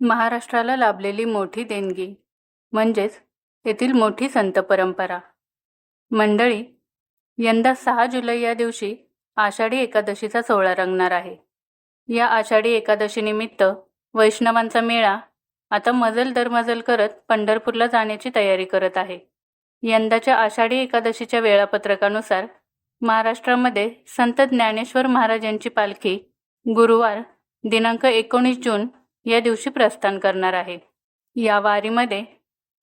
महाराष्ट्राला लाभलेली मोठी देणगी म्हणजेच येथील मोठी संत परंपरा. मंडळी यंदा सहा जुलै या दिवशी आषाढी एकादशीचा सोहळा रंगणार आहे. या आषाढी एकादशीनिमित्त वैष्णवांचा मेळा आता मजल दरमजल करत पंढरपूरला जाण्याची तयारी करत आहे. यंदाच्या आषाढी एकादशीच्या वेळापत्रकानुसार महाराष्ट्रामध्ये संत ज्ञानेश्वर महाराजांची पालखी गुरुवार दिनांक एकोणीस जून या दिवशी प्रस्थान करणार आहे. या वारीमध्ये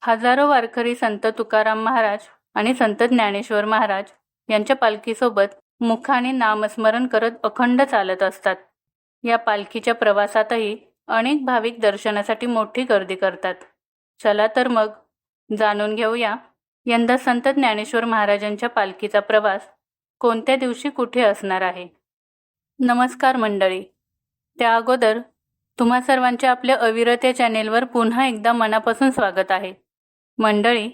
हजारो वारकरी संत तुकाराम महाराज आणि संत ज्ञानेश्वर महाराज यांच्या पालखीसोबत मुखाने नामस्मरण करत अखंड चालत असतात. या पालखीच्या प्रवासातही अनेक भाविक दर्शनासाठी मोठी गर्दी करतात. चला तर मग जाणून घेऊया यंदा संत ज्ञानेश्वर महाराजांच्या पालखीचा प्रवास कोणत्या दिवशी कुठे असणार आहे. नमस्कार मंडळी. त्या अगोदर तुम्हा सर्वांचे आपल्या अविरत या चॅनेलवर पुन्हा एकदा मनापासून स्वागत आहे. मंडळी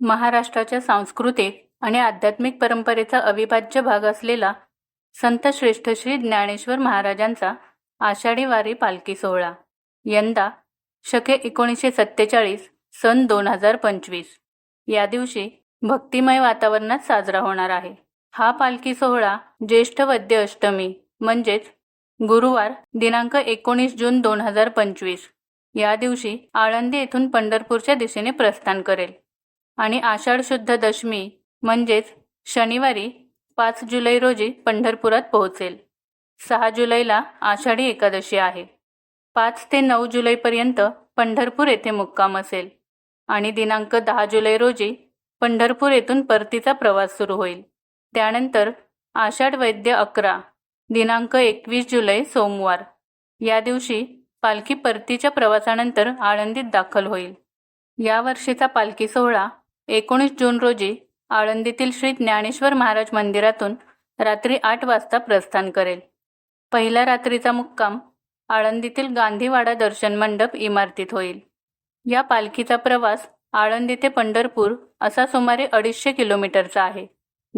महाराष्ट्राच्या सांस्कृतिक आणि आध्यात्मिक परंपरेचा अविभाज्य भाग असलेला संत श्रेष्ठ श्री ज्ञानेश्वर महाराजांचा आषाढी वारी पालखी सोहळा यंदा शके एकोणीसशे सत्तेचाळीस सन दोन हजार पंचवीस. या दिवशी भक्तिमय वातावरणात साजरा होणार आहे. हा पालखी सोहळा ज्येष्ठ वद्य अष्टमी म्हणजेच गुरुवार दिनांक एकोणीस जून दोन हजार पंचवीस. या दिवशी आळंदी येथून पंढरपूरच्या दिशेने प्रस्थान करेल. आणि आषाढ शुद्ध दशमी म्हणजेच शनिवारी पाच जुलै रोजी पंढरपुरात पोहोचेल. सहा जुलैला आषाढी एकादशी आहे. पाच ते नऊ जुलैपर्यंत पंढरपूर येथे मुक्काम असेल. आणि दिनांक दहा जुलै रोजी पंढरपूर येथून परतीचा प्रवास सुरू होईल. त्यानंतर आषाढ वैद्य अकरा दिनांक एकवीस जुलै सोमवार. या दिवशी पालखी परतीच्या प्रवासानंतर आळंदीत दाखल होईल. या वर्षीचा पालखी सोहळा एकोणीस जून रोजी आळंदीतील श्री ज्ञानेश्वर महाराज मंदिरातून रात्री आठ वाजता प्रस्थान करेल. पहिल्या रात्रीचा मुक्काम आळंदीतील गांधीवाडा दर्शन मंडप इमारतीत होईल. या पालखीचा प्रवास आळंदी ते पंढरपूर असा सुमारे अडीचशे किलोमीटरचा आहे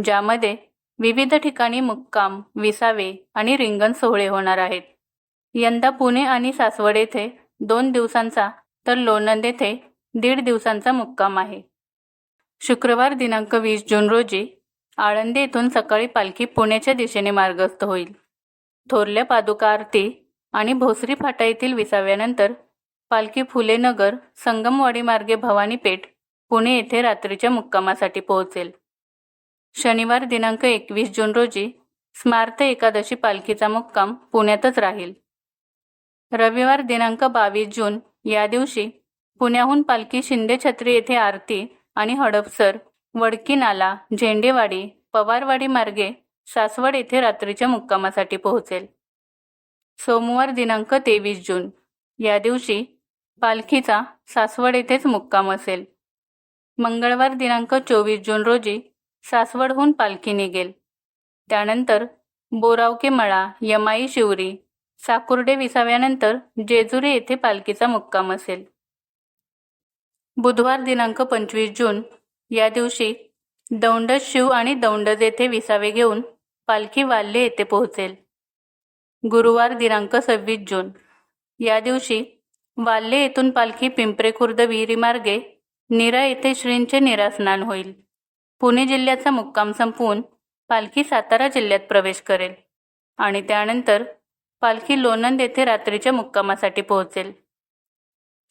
ज्यामध्ये विविध ठिकाणी मुक्काम विसावे आणि रिंगण सोहळे होणार आहेत. यंदा पुणे आणि सासवड येथे दोन दिवसांचा तर लोणंद येथे दीड दिवसांचा मुक्काम आहे. शुक्रवार दिनांक वीस जून रोजी आळंदी येथून सकाळी पालखी पुण्याच्या दिशेने मार्गस्थ होईल. थोरल्या पादुका आरती आणि भोसरी फाटा येथील विसाव्यानंतर पालखी फुलेनगर संगमवाडी मार्गे भवानी पेठ पुणे येथे रात्रीच्या मुक्कामासाठी पोहोचेल. शनिवार दिनांक एकवीस जून रोजी स्मार्त एकादशी पालखीचा मुक्काम पुण्यातच राहील. रविवार दिनांक बावीस जून या दिवशी पुण्याहून पालखी शिंदे छत्री येथे आरती आणि हडपसर वडकी नाला झेंडेवाडी पवारवाडी मार्गे सासवड येथे रात्रीच्या मुक्कामासाठी पोहोचेल. सोमवार दिनांक तेवीस जून या दिवशी पालखीचा सासवड येथेच मुक्काम असेल. मंगळवार दिनांक चोवीस जून रोजी सासवडहून पालखी निघेल त्यानंतर बोरावके मळा यमाई शिवरी साकुर्डे विसाव्यानंतर जेजुरी येथे पालखीचा मुक्काम असेल. बुधवार दिनांक पंचवीस जून या दिवशी दौंडज शिव आणि दौंडज येथे विसावे घेऊन पालखी वाल्हे येथे पोहोचेल. गुरुवार दिनांक सव्वीस जून या दिवशी वाल्हे येथून पालखी पिंपरे खुर्द विहिरी मार्गे येथे श्रींचे निरास्नान होईल. पुणे जिल्ह्याचा मुक्काम संपवून पालखी सातारा जिल्ह्यात प्रवेश करेल आणि त्यानंतर पालखी लोणंद येथे रात्रीच्या मुक्कामासाठी पोहोचेल.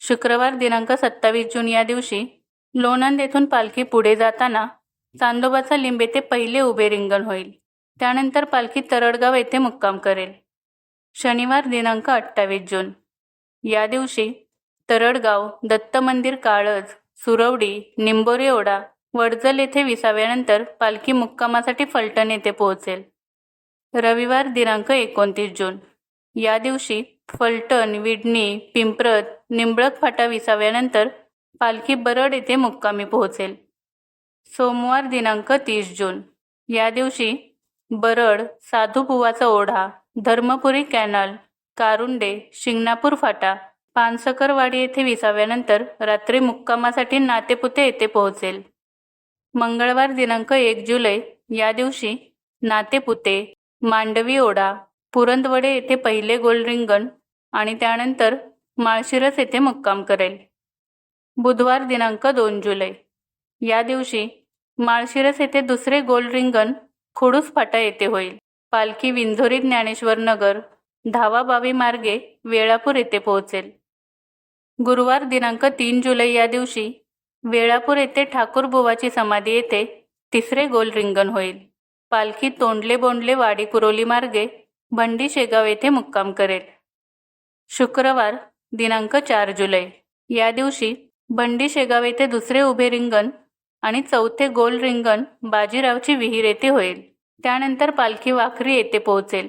शुक्रवार दिनांक सत्तावीस जून या दिवशी लोणंद येथून पालखी पुढे जाताना चांदोबाचा लिंब येथे पहिले उभे रिंगण होईल. त्यानंतर पालखी तरडगाव येथे मुक्काम करेल. शनिवार दिनांक अठ्ठावीस जून. या दिवशी तरडगाव दत्त मंदिर काळज सुरवडी निंबोरी ओढा वडजल येथे विसाव्यानंतर पालखी मुक्कामासाठी फलटण येथे पोहोचेल. रविवार दिनांक एकोणतीस जून. या दिवशी फलटण विडणी पिंपरत निंबळक फाटा विसाव्यानंतर पालखी बरड येथे मुक्कामी पोहोचेल. सोमवार दिनांक तीस जून. या दिवशी बरड साधूबुवाचा ओढा धर्मपुरी कॅनल कारुंडे शिंगणापूर फाटा पानसकरवाडी येथे विसाव्यानंतर रात्री मुक्कामासाठी नातेपुते येथे पोहोचेल. मंगळवार दिनांक एक जुलै या दिवशी नातेपुते मांडवी ओढा पुरंदवडे येथे पहिले गोल रिंगण आणि त्यानंतर माळशिरस येथे मुक्काम करेल. बुधवार दिनांक दोन जुलै. या दिवशी माळशिरस येथे दुसरे गोल रिंगण फाटा येथे होईल. पालखी विंझोरी ज्ञानेश्वर नगर धावाबावी मार्गे वेळापूर येथे पोहोचेल. गुरुवार दिनांक तीन जुलै या दिवशी वेळापूर येथे ठाकूर बुवाची समाधी येथे तिसरे गोल रिंगण होईल. पालखी तोंडले बोंडले वाडी कुरोली मार्गे भंडी शेगाव येथे मुक्काम करेल. शुक्रवार दिनांक चार जुलै. या दिवशी भंडी शेगाव येथे दुसरे उभे रिंगण आणि चौथे गोल रिंगण बाजीरावची विहीर येथे होईल. त्यानंतर पालखी वाखरी येथे पोहोचेल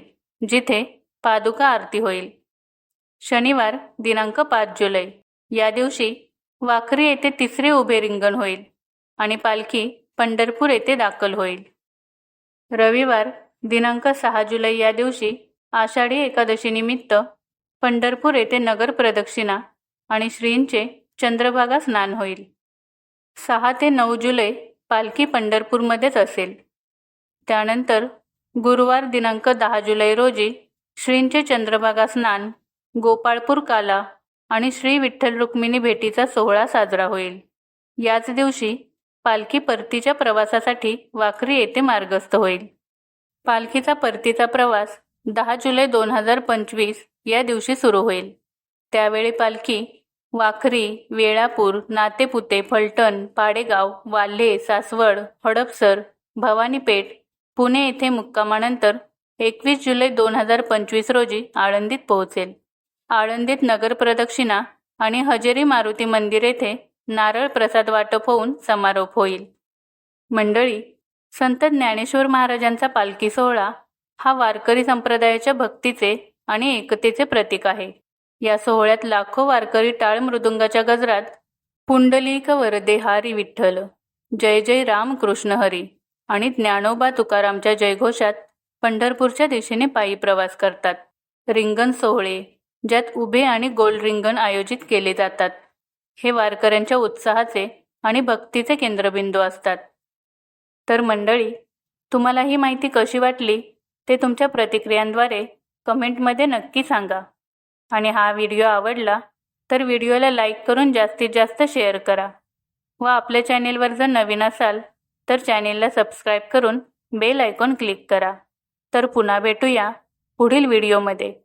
जिथे पादुका आरती होईल. शनिवार दिनांक पाच जुलै. या दिवशी वाखरी येथे तिसरे उभे रिंगण होईल आणि पालखी पंढरपूर येथे दाखल होईल. रविवार दिनांक सहा जुलै या दिवशी आषाढी एकादशीनिमित्त पंढरपूर येथे नगर प्रदक्षिणा आणि श्रींचे चंद्रभागा स्नान होईल. सहा ते नऊ जुलै पालखी पंढरपूरमध्येच असेल. त्यानंतर गुरुवार दिनांक दहा जुलै रोजी श्रींचे चंद्रभागा स्नान गोपाळपूर काला आणि श्री विठ्ठल रुक्मिणी भेटीचा सोहळा साजरा होईल. याच दिवशी पालखी परतीच्या प्रवासासाठी वाखरी येथे मार्गस्थ होईल. पालखीचा परतीचा प्रवास दहा जुलै दोन हजार पंचवीस या दिवशी सुरू होईल. त्यावेळी पालखी वाखरी वेळापूर नातेपुते फलटण पाडेगाव वाल्हे सासवड हडपसर भवानीपेठ पुणे येथे मुक्कामानंतर एकवीस जुलै दोन हजार पंचवीस रोजी आळंदीत पोहोचेल. आळंदीत नगर प्रदक्षिणा आणि हजेरी मारुती मंदिर येथे नारळ प्रसाद वाटप होऊन समारोप होईल. मंडळी संत ज्ञानेश्वर महाराजांचा पालखी सोहळा हा वारकरी संप्रदायाच्या भक्तीचे आणि एकतेचे प्रतीक आहे. या सोहळ्यात लाखो वारकरी टाळ मृदुंगाच्या गजरात पुंडलिक वरदे हारी विठ्ठल जय जय राम कृष्ण हरी आणि ज्ञानोबा तुकारामच्या जयघोषात पंढरपूरच्या दिशेने पायी प्रवास करतात. रिंगण सोहळे ज्यात उभे आणि गोल रिंगण आयोजित केले जातात. हे वारकऱ्यांच्या उत्साहाचे आणि भक्तीचे केंद्रबिंदू असतात. तर मंडळी तुम्हाला ही माहिती कशी वाटली ते तुमच्या प्रतिक्रियांद्वारे कमेंटमध्ये नक्की सांगा. आणि हा व्हिडिओ आवडला तर व्हिडिओला लाईक करून जास्तीत जास्त शेअर करा. व आपल्या चॅनेलवर जर नवीन असाल तर चॅनेलला सबस्क्राईब करून बेल आयकॉन क्लिक करा. तर पुन्हा भेटूया पुढील व्हिडिओमध्ये.